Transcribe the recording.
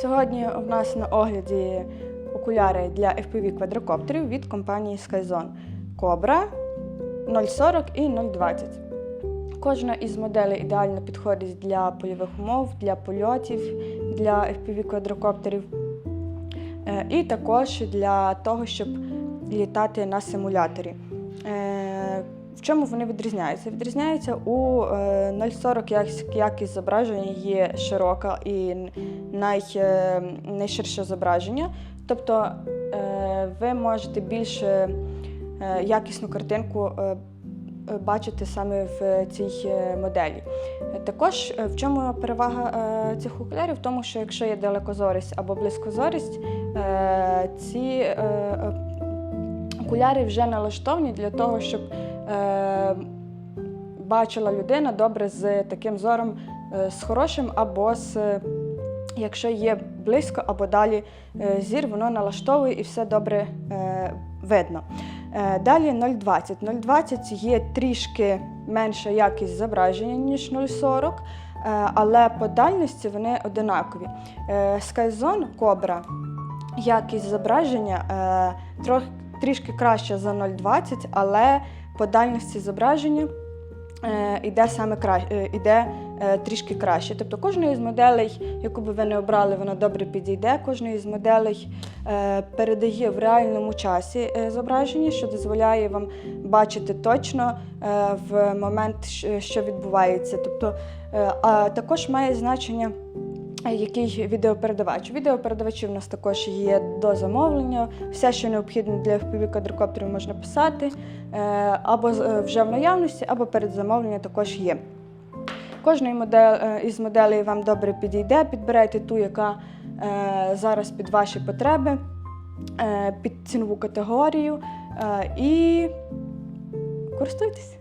Сьогодні у нас на огляді окуляри для FPV квадрокоптерів від компанії Skyzone Cobra 040 і 020. Кожна із моделей ідеально підходить для польових умов, для польотів, для FPV квадрокоптерів. Е, І також для того, щоб літати на симуляторі. Е, В чому вони відрізняються? Відрізняються у е, 040 як- якість зображення є широка і най, е, найширше зображення. Тобто е, ви можете більш е, якісну картинку бачити саме в цій моделі. Також в чому перевага цих окулярів? В тому, що якщо є далекозорість або близькозорість, ці окуляри вже налаштовані для того, щоб бачила людина добре з таким зором, з хорошим або з. Якщо є близько або далі е, зір, воно налаштовує і все добре е, видно. Е, Далі 0,20. 0,20 є трішки менша якість зображення, ніж 0,40, е, але по дальності вони одинакові. Skyzone Cobra якість зображення трішки краще за 0,20, але по дальності зображення е, іде саме кра... е, іде е, трішки краще. Тобто кожна із моделей, яку би ви не обрали, вона добре підійде. Кожна із моделей е, передає в реальному часі е, зображення, що дозволяє вам бачити точно е, в момент, що відбувається. Тобто, е, а також має значення. е, Який відеопередавач? Відеопередавачі в нас також є до замовлення. Все, що необхідно для FPV квадрокоптерів, можна писати е, або е, вже в наявності, або перед замовленням також є. Кожна модель, е, із моделей вам добре підійде, підбирайте ту, яка е, зараз під ваші потреби, е, під цінову категорію і користуйтесь.